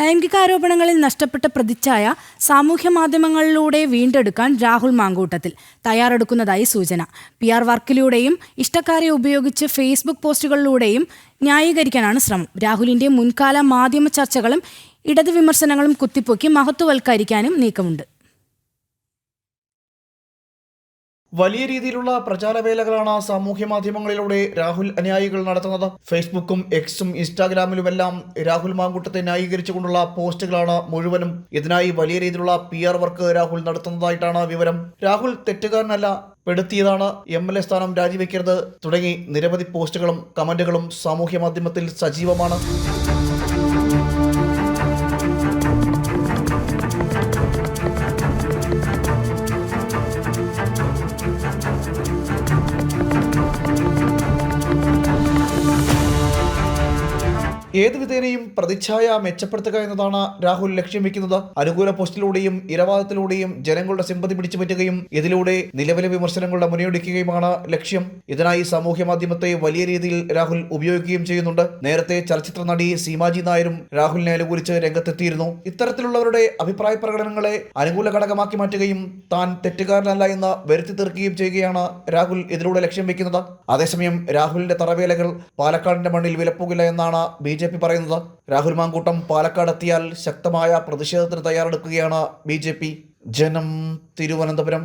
ലൈംഗികാരോപണങ്ങളിൽ നഷ്ടപ്പെട്ട പ്രതിച്ഛായ സാമൂഹ്യ മാധ്യമങ്ങളിലൂടെ വീണ്ടെടുക്കാൻ രാഹുൽ മാങ്കൂട്ടത്തിൽ തയ്യാറെടുക്കുന്നതായി സൂചന. പി ആർ വർക്കിലൂടെയും ഇഷ്ടക്കാരെ ഉപയോഗിച്ച് ഫേസ്ബുക്ക് പോസ്റ്റുകളിലൂടെയും ന്യായീകരിക്കാനാണ് ശ്രമം. രാഹുലിന്റെ മുൻകാല മാധ്യമ ചർച്ചകളും ഇടത് വിമർശനങ്ങളും കുത്തിപ്പൊക്കി മഹത്വവൽക്കരിക്കാനും നീക്കമുണ്ട്. വലിയ രീതിയിലുള്ള പ്രചാരവേലകളാണ് സാമൂഹ്യ മാധ്യമങ്ങളിലൂടെ രാഹുൽ അനുയായികൾ നടത്തുന്നത്. ഫേസ്ബുക്കും എക്സും ഇൻസ്റ്റാഗ്രാമിലുമെല്ലാം രാഹുൽ മാങ്കൂട്ടത്തെ ന്യായീകരിച്ചുകൊണ്ടുള്ള പോസ്റ്റുകളാണ് മുഴുവനും. ഇതിനായി വലിയ രീതിയിലുള്ള പി വർക്ക് രാഹുൽ നടത്തുന്നതായിട്ടാണ് വിവരം. രാഹുൽ തെറ്റുകാരനല്ല പെടുത്തിയതാണ്. എം എൽ എ സ്ഥാനം രാജിവെക്കരുത് തുടങ്ങി നിരവധി പോസ്റ്റുകളും കമന്റുകളും സാമൂഹ്യ മാധ്യമത്തിൽ സജീവമാണ്. ഏത് വിധേനയും പ്രതിച്ഛായ മെച്ചപ്പെടുത്തുക എന്നതാണ് രാഹുൽ ലക്ഷ്യം വെക്കുന്നത്. അനുകൂല പോസ്റ്റിലൂടെയും ഇരവാദത്തിലൂടെയും ജനങ്ങളുടെ സിമ്പതി പിടിച്ചു പറ്റുകയും ഇതിലൂടെ നിലവിലെ വിമർശനങ്ങളുടെ മുനയൊടിക്കുകയുമാണ് ലക്ഷ്യം. ഇതിനായി സാമൂഹ്യ മാധ്യമത്തെ വലിയ രീതിയിൽ രാഹുൽ ഉപയോഗിക്കുകയും ചെയ്യുന്നുണ്ട്. നേരത്തെ ചലച്ചിത്ര നടി സീമാജി നായരും രാഹുലിനെ അനുകൂലിച്ച് രംഗത്തെത്തിയിരുന്നു. ഇത്തരത്തിലുള്ളവരുടെ അഭിപ്രായ പ്രകടനങ്ങളെ അനുകൂല ഘടകമാക്കി മാറ്റുകയും താൻ തെറ്റുകാരനല്ല എന്ന് വരുത്തി തീർക്കുകയും ചെയ്യുകയാണ് രാഹുൽ ഇതിലൂടെ ലക്ഷ്യം വെക്കുന്നത്. അതേസമയം രാഹുലിന്റെ തറവേലകൾ പാലക്കാടിന്റെ മണ്ണിൽ വിലപ്പോകില്ല എന്നാണ് ബി ജെ പി പറയുന്നത്. രാഹുൽ മാങ്കൂട്ടം പാലക്കാട് എത്തിയാൽ ശക്തമായ പ്രതിഷേധത്തിന് തയ്യാറെടുക്കുകയാണ് ബി ജനം തിരുവനന്തപുരം.